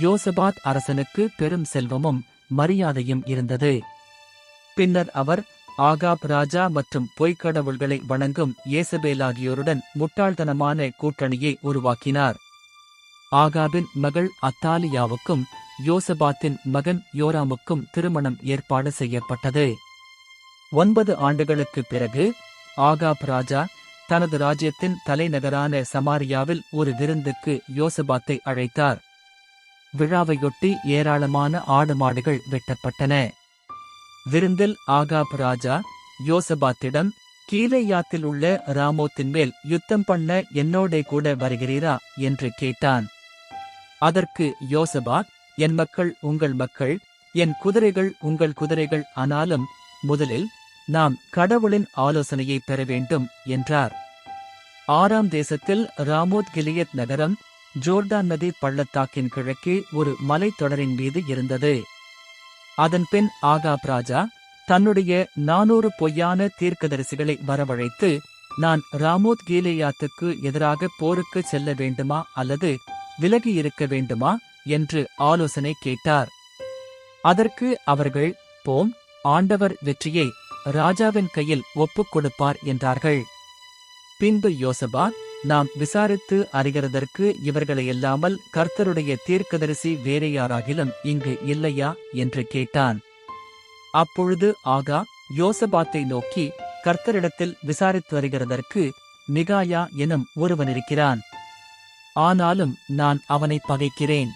யோசபாத் அரசனுக்கு பெரும் செல்வமும் மரியாதையும் இருந்தது. பின்னர் அவர் ஆகாப் ராஜா மற்றும் பொய்க்கடவுள்களை வணங்கும் ஏசபேல் ஆகியோருடன் முட்டாள்தனமான கூட்டணியை உருவாக்கினார். ஆகாபின் மகள் அத்தாலியாவுக்கும் யோசபாத்தின் மகன் யோராமுக்கும் திருமணம் ஏற்பாடு செய்யப்பட்டது. ஒன்பது ஆண்டுகளுக்குப் பிறகு ஆகாப் ராஜா தனது ராஜ்யத்தின் தலைநகரான சமாரியாவில் ஒரு விருந்துக்கு யோசபாத்தை அழைத்தார். விழாவையொட்டி ஏராளமான ஆடு மாடுகள் வெட்டப்பட்டன. விருந்தில் ஆகாப் ராஜா யோசபாத்திடம் கீலேயாத்தில் உள்ள ராமோத்தின் மேல் யுத்தம் பண்ண என்னோடே கூட வருகிறீரா? என்று கேட்டான். அதற்கு யோசபாத் என் மக்கள் உங்கள் மக்கள் என் குதிரைகள் உங்கள் குதிரைகள் ஆனாலும் முதலில் நாம் கடவுளின் ஆலோசனையை பெற வேண்டும் என்றார். ஆறாம் தேசத்தில் ராமோத் கிலியத் நகரம் ஜோர்டான் நதி பள்ளத்தாக்கின் கிழக்கே ஒரு மலைத்தொடரின் மீது இருந்தது. அதன்பின் ஆகாப் ராஜா தன்னுடைய நானூறு பொய்யான தீர்க்கதரிசிகளை வரவழைத்து நான் ராமோத் கீலேயாத்துக்கு எதிராக போருக்கு செல்ல வேண்டுமா அல்லது விலகி இருக்க வேண்டுமா? என்று ஆலோசனை கேட்டார். அதற்கு அவர்கள் போம் ஆண்டவர் வெற்றியை ராஜாவின் கையில் ஒப்புக் கொடுப்பார் என்றார்கள். பின்பு யோசபான் நாம் விசாரித்து அறிகிறதற்கு இவர்களையல்லாமல் கர்த்தருடைய தீர்க்கதரிசி வேறு யாராகிலும் இங்கு இல்லையா? என்று கேட்டான். அப்பொழுது ஆகா யோசபாத்தை நோக்கி கர்த்தரிடத்தில் விசாரித்து வருகிறதற்கு மிகாயா எனும் ஒருவன் இருக்கிறான். ஆனாலும் நான் அவனை பகைக்கிறேன்.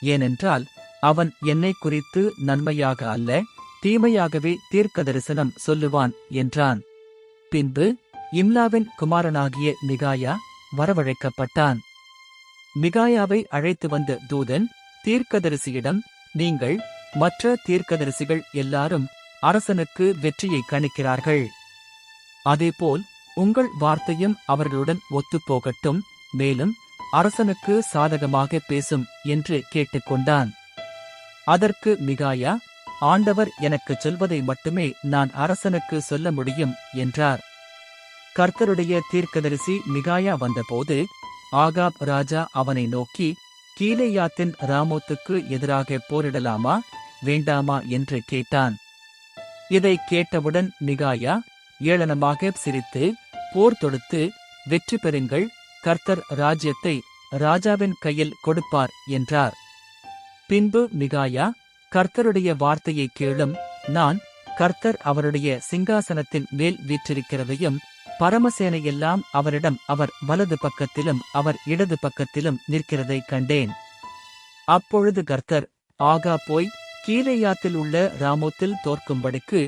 ஏனென்றால் அவன் என்னை குறித்து நன்மையாக அல்ல தீமையாகவே தீர்க்க தரிசனம் சொல்லுவான் என்றான். பின்பு இம்லாவின் குமாரனாகிய மிகாயா வரவழைக்கப்பட்டான். மிகாயாவை அழைத்து வந்த தூதன் தீர்க்கதரிசியிடம் நீங்கள் மற்ற தீர்க்கதரிசிகள் எல்லாரும் அரசனுக்கு வெற்றியை கணிக்கிறார்கள். அதேபோல் உங்கள் வார்த்தையும் அவர்களுடன் ஒத்துப்போகட்டும் மேலும் அரசனுக்கு சாதகமாக பேசும் என்று கேட்டுக்கொண்டான். அதற்கு மிகாயா ஆண்டவர் எனக்குச் சொல்வதை மட்டுமே நான் அரசனுக்கு சொல்ல முடியும் என்றார். கர்த்தருடைய தீர்க்கதரிசி மிகாயா வந்தபோது ஆகாப் ராஜா அவனை நோக்கி கீழேயாத்தின் ராமோத்துக்கு எதிராக போரிடலாமா வேண்டாமா என்று கேட்டான். இதை கேட்டவுடன் மிகாயா ஏளனமாக சிரித்து போர் தொடுத்து வெற்றி பெறுங்கள் கர்த்தர் ராஜ்யத்தை ராஜாவின் கையில் கொடுப்பார் என்றார். பின்பு மிகாயா கர்த்தருடைய வார்த்தையை கேளும் நான் கர்த்தர் அவருடைய சிங்காசனத்தின் மேல் வீற்றிருக்கிறதையும் பரமசேனையெல்லாம் அவரிடம் அவர் வலது பக்கத்திலும் அவர் இடது பக்கத்திலும் நிற்கிறதை கண்டேன். அப்பொழுது கர்த்தர் ஆகா போய் கீழையாத்தில் உள்ள ராமோத்தில் தோற்கும்படிக்கு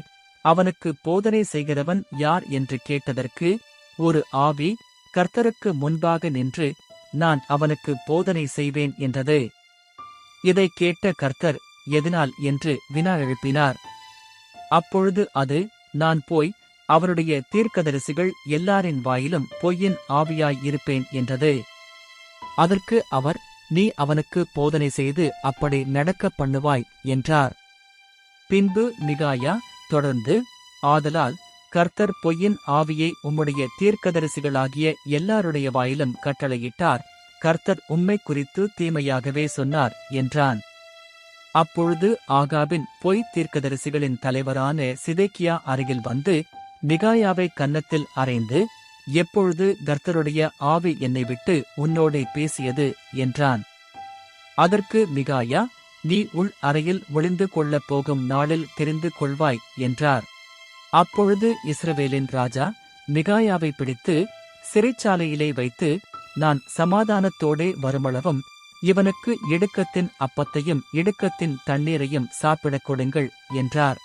அவனுக்கு போதனை செய்கிறவன் யார்? என்று கேட்டதற்கு ஒரு ஆவி கர்த்தருக்கு முன்பாக நின்று நான் அவனுக்கு போதனை செய்வேன் என்றது. இதை கேட்ட கர்த்தர் எதனால்? என்று வினா எழுப்பினார் அப்பொழுது அது நான் போய் அவருடைய தீர்க்கதரிசிகள் எல்லாரின் வாயிலும் பொய்யின் ஆவியாய் இருப்பேன் என்றது. அதற்கு அவர் நீ அவனுக்கு போதனை செய்து அப்படி நடக்க பண்ணுவாய் என்றார். பின்பு மிகாயா தொடர்ந்து ஆதலால் கர்த்தர் பொய்யின் ஆவியை உம்முடைய தீர்க்கதரிசிகளாகிய எல்லாருடைய வாயிலும் கட்டளையிட்டார். கர்த்தர் உம்மை குறித்து தீமையாகவே சொன்னார் என்றான். அப்பொழுது ஆகாபின் பொய் தீர்க்கதரிசிகளின் தலைவரான சிதேக்கியா அருகில் வந்து மிகாயாவை கன்னத்தில் அறைந்து எப்பொழுது கர்த்தருடைய ஆவி என்னை விட்டு உன்னோடே பேசியது? என்றான். அதற்கு மிகாயா நீ உள் அறையில் ஒளிந்து கொள்ளப் போகும் நாளில் தெரிந்து கொள்வாய் என்றார். அப்பொழுது இஸ்ரவேலின் ராஜா மிகாயாவை பிடித்து சிறைச்சாலையிலே வைத்து நான் சமாதானத்தோடே வருமளவும் இவனுக்கு இடுக்கத்தின் அப்பத்தையும் இடுக்கத்தின் தண்ணீரையும் சாப்பிடக் கொடுங்கள் என்றார்.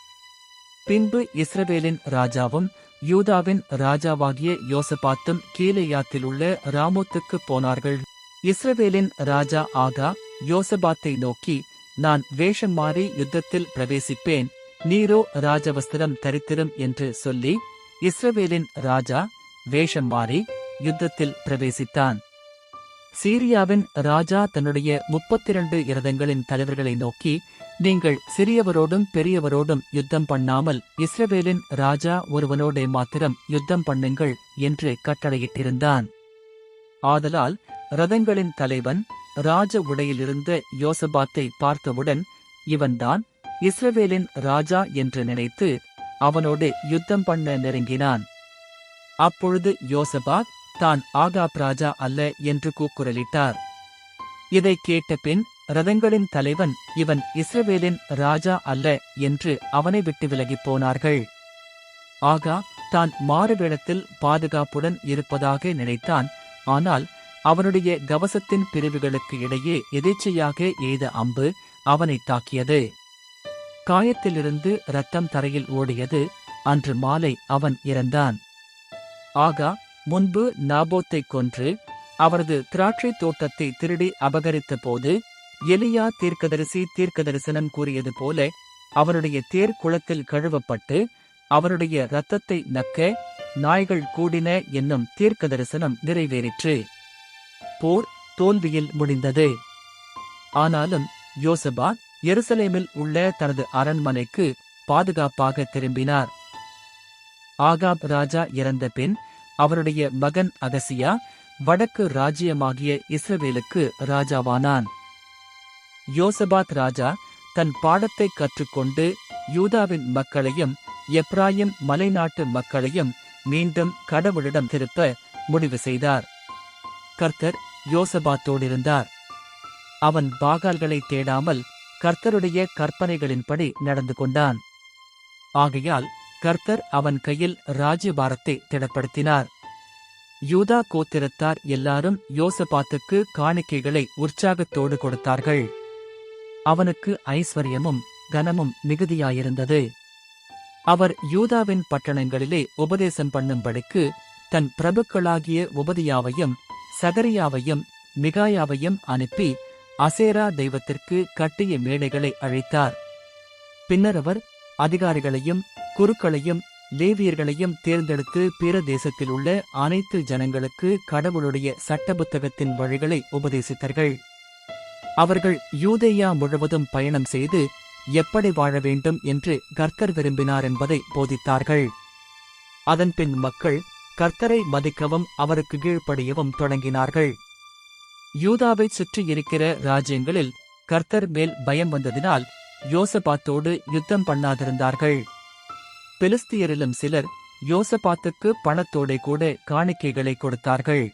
பின்பு இஸ்ரவேலின் ராஜாவும் யூதாவின் ராஜாவாகிய யோசபாத்தும் கீழேயாத்தில் உள்ள ராமோத்துக்கு போனார்கள். இஸ்ரவேலின் ராஜா ஆகா யோசபாத்தை நோக்கி நான் வேஷம் மாறி யுத்தத்தில் பிரவேசிப்பேன். நீரோ ராஜவஸ்திரம் தரித்திரும் என்று சொல்லி இஸ்ரவேலின் ராஜா வேஷம் மாறி யுத்தத்தில் பிரவேசித்தான். சீரியாவின் ராஜா தன்னுடைய முப்பத்திரண்டு இரதங்களின் தலைவர்களை நோக்கி நீங்கள் சிறியவரோடும் பெரியவரோடும் யுத்தம் பண்ணாமல் இஸ்ரவேலின் ராஜா ஒருவனோடே மாத்திரம் யுத்தம் பண்ணுங்கள் என்று கட்டளையிட்டிருந்தான். ஆதலால் ரதங்களின் தலைவன் ராஜ உடையிலிருந்த யோசபாத்தை பார்த்தவுடன் இவன்தான் இஸ்ரவேலின் ராஜா என்று நினைத்து அவனோடு யுத்தம் பண்ண நெருங்கினான். அப்பொழுது யோசபாத் தான் ஆகாப் ராஜா அல்ல என்று கூக்குரலிட்டார். இதை கேட்ட பின் ரதங்களின் தலைவன் இவன் இஸ்ரவேலின் ராஜா அல்ல என்று அவனை விட்டு விலகிப் போனார்கள். ஆகா தான் மாறுவேடத்தில் பாதுகாப்புடன் இருப்பதாக நினைத்தான். ஆனால் அவனுடைய கவசத்தின் பிரிவுகளுக்கு இடையே எதேச்சையாக எய்த அம்பு அவனை தாக்கியது. காயத்திலிருந்து ரத்தம் தரையில் ஓடியது. அன்று மாலை அவன் இறந்தான். ஆகா முன்பு நாபோத்தை கொன்று அவரது திராட்சை தோட்டத்தை திருடி அபகரித்த போது எலியா தீர்க்கதரிசி தீர்க்கதரிசனம் கூறியது போல அவருடைய தேர் குளத்தில் கழுவப்பட்டு அவருடைய இரத்தத்தை நக்க நாய்கள் கூடின என்னும் தீர்க்கதரிசனம் நிறைவேறிற்று. போர் தோல்வியில் முடிந்தது. ஆனாலும் யோசபா எருசலேமில் உள்ள தனது அரண்மனைக்கு பாதுகாப்பாக திரும்பினார். ஆகாப் ராஜா இறந்த பின் அவருடைய மகன் அகசியா வடக்கு ராஜ்யமாகிய இஸ்ரவேலுக்கு ராஜாவானான். யோசபாத் ராஜா தன் பாடத்தை கற்றுக்கொண்டு யூதாவின் மக்களையும் எப்ராயிம் மலைநாட்டு மக்களையும் மீண்டும் கடவுளிடம் திருப்ப முடிவு செய்தார். கர்த்தர் யோசபாத்தோடிருந்தார். அவன் பாகால்களை தேடாமல் கர்த்தருடைய கற்பனைகளின்படி நடந்து கொண்டான். ஆகையால் கர்த்தர் அவன் கையில் ராஜ்யபாரத்தை திடப்படுத்தினார். யூதா கோத்திரத்தார் எல்லாரும் யோசபாத்துக்கு காணிக்கைகளை உற்சாகத்தோடு கொடுத்தார்கள். அவனுக்கு ஐஸ்வர்யமும் கனமும் மிகுதியாயிருந்தது. அவர் யூதாவின் பட்டணங்களிலே உபதேசம் பண்ணும்படிக்கு தன் பிரபுக்களாகிய உபதியாவையும் சகரியாவையும் மிகாயாவையும் அனுப்பி அசேரா தெய்வத்திற்கு கட்டிய மேடைகளை அழைத்தார். பின்னர் அவர் அதிகாரிகளையும் குருக்களையும் லேவியர்களையும் தேர்ந்தெடுத்து பிற தேசத்தில் உள்ள அனைத்து ஜனங்களுக்கு கடவுளுடைய சட்ட புத்தகத்தின் வழிகளை உபதேசித்தார்கள். அவர்கள் யூதேயா முழுவதும் பயணம் செய்து எப்படி வாழ வேண்டும் என்று கர்த்தர் விரும்பினார் என்பதை போதித்தார்கள். அதன்பின் மக்கள் கர்த்தரை மதிக்கவும் அவருக்கு கீழ்ப்படியவும் தொடங்கினார்கள். யூதாவைச் சுற்றி இருக்கிற ராஜ்யங்களில் கர்த்தர் மேல் பயம் வந்ததினால் யோசபாத்தோடு யுத்தம் பண்ணாதிருந்தார்கள். பெலிஸ்தியரிலும் சிலர் யோசபாத்துக்கு பணத்தோடே கூட காணிக்கைகளை கொடுத்தார்கள்.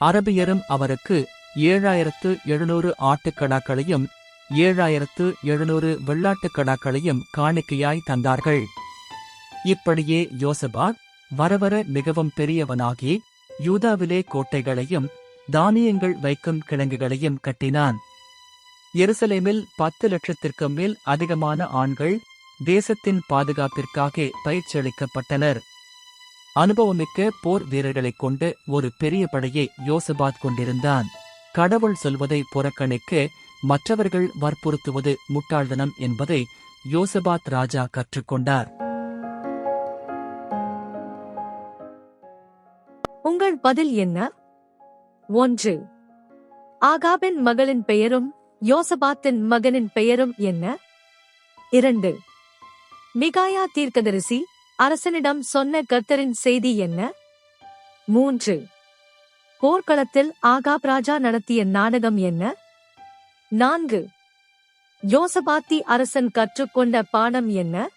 அரபியரும் அவருக்கு ஏழாயிரத்து எழுநூறு ஆட்டுக்கடாக்களையும் ஏழாயிரத்து எழுநூறு வெள்ளாட்டுக்கடாக்களையும் காணிக்கையாய் தந்தார்கள். இப்படியே யோசபாத் வரவர மிகவும் பெரியவனாகி யூதாவிலே கோட்டைகளையும் தானியங்கள் வைக்கும் கிழங்குகளையும் கட்டினான். எருசலேமில் பத்து லட்சத்திற்கும் மேல் அதிகமான ஆண்கள் தேசத்தின் பாதுகாப்பிற்காக பயிற்சியளிக்கப்பட்டனர். அனுபவமிக்க போர் வீரர்களைக் கொண்டு ஒரு பெரிய படையை யோசபாத் கொண்டிருந்தான். கடவுள் சொல்வதை புறக்கணிக்க மற்றவர்கள் வற்புறுத்துவது முட்டாள்தனம் என்பதை யோசபாத் ராஜா கற்றுக்கொண்டார். உங்கள் பதில் என்ன? ஒன்று. ஆகாபின் மகளின் பெயரும் யோசபாத்தின் மகனின் பெயரும் என்ன? இரண்டு. மிகாயா தீர்க்கதரிசி அரசனிடம் சொன்ன கர்த்தரின் செய்தி என்ன? மூன்று. போர்க்களத்தில் ஆகாப் ராஜா நடத்திய நாடகம் என்ன? நான்கு. யோசபாத்தி அரசன் கற்றுக்கொண்ட பாடம் என்ன?